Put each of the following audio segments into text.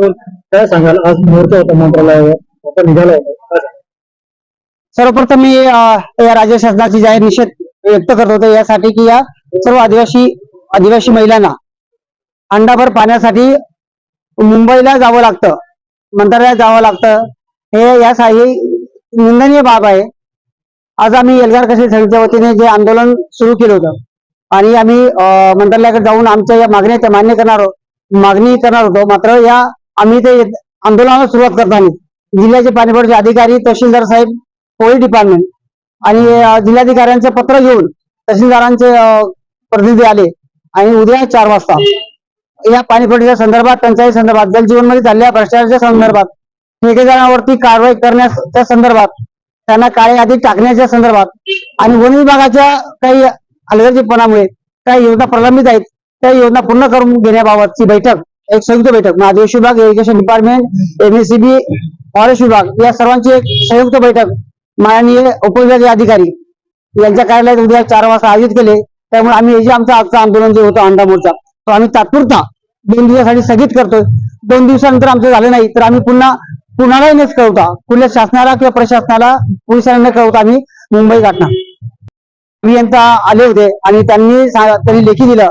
काय सांगाल आज मुहूर्त होता मंत्रालयावर. आता निघाला होता सर्वप्रथम मी या राज्य शासनाची जाहीर निषेध व्यक्त करत होतो यासाठी की या सर्व आदिवासी आदिवासी महिलांना अंडाभर पाण्यासाठी मुंबईला जावं लागतं मंत्रालयात जावं लागतं. हे यासाठी निंदनीय बाब आहे. आज आम्ही एल्गार कसे समितीच्या वतीने जे आंदोलन सुरू केलं होतं आणि आम्ही मंत्रालयाकडे जाऊन आमच्या या मागण्या त्या मान्य करणार आहोत मागणी करणार होतो. मात्र या आम्ही ते आंदोलनाला सुरुवात करताना जिल्ह्याचे पाणीपुरवठ्याचे अधिकारी तहसीलदार साहेब पोलीस डिपार्टमेंट आणि जिल्हाधिकाऱ्यांचं पत्र घेऊन तहसीलदारांचे प्रतिनिधी आले आणि उद्या चार वाजता या पाणीपुरवठ्याच्या संदर्भात टंचाई संदर्भात जलजीवनमध्ये झालेल्या भ्रष्टाचाराच्या संदर्भात ठेकेदारांवरती कारवाई करण्याच्या संदर्भात त्यांना काळे यादीत टाकण्याच्या संदर्भात आणि वन विभागाच्या काही हलगर्जीपणामुळे काही योजना प्रलंबित आहेत त्या योजना पूर्ण करून घेण्याबाबतची बैठक एक संयुक्त बैठक म्हणजे आदिवासी विभाग इरिगेशन डिपार्टमेंट एमएससीबी फॉरेस्ट विभाग या सर्वांची एक संयुक्त बैठक माननीय उपविभागीय अधिकारी यांच्या कार्यालयात उद्या चार वाजता आयोजित केले. त्यामुळे आम्ही हे जे आमचं आजचं आंदोलन जे होतं अंडा मोर्चा तो आम्ही तात्पुरता दोन दिवसासाठी स्थगित करतोय. दोन दिवसानंतर आमचं झालं नाही तर आम्ही पुन्हा कुणालाही न कळवता. कुठल्या शासनाला किंवा प्रशासनाला पोलिसांना न कळवता आम्ही मुंबई गाठणार. अभियंता आले होते आणि त्यांनी त्यांनी लेखी दिलं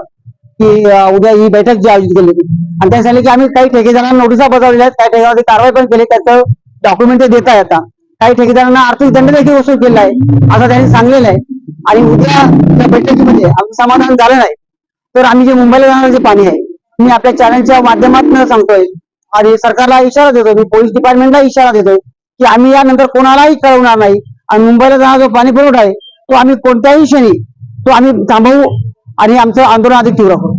की उद्या ही बैठक जी आयोजित केली होती. आणि त्यांनी सांगितलं की आम्ही काही ठेकेदारांना नोटिसा बजावलेल्या आहेत काही ठेकेदारांची कारवाई पण केली त्याचं डॉक्युमेंट ते देत आहे आता. काही ठेकेदारांना आर्थिक दंड देखील वसूल केला आहे असं त्यांनी सांगलेलं आहे. आणि उद्या त्या बैठकीमध्ये आमचं समाधान झालं नाही. तर आम्ही जे मुंबईला जाणार जे पाणी आहे मी आपल्या चॅनलच्या माध्यमातून सांगतोय. आणि सरकारला इशारा देतोय मी पोलीस डिपार्टमेंटला इशारा देतोय की आम्ही यानंतर कोणालाही कळवणार नाही. आणि मुंबईला जाणारा जो पाणी पुरवठा आहे तो आम्ही कोणत्याही क्षणी तो आम्ही थांबवू आणि आमचं आंदोलन अधिक तीव्र करू.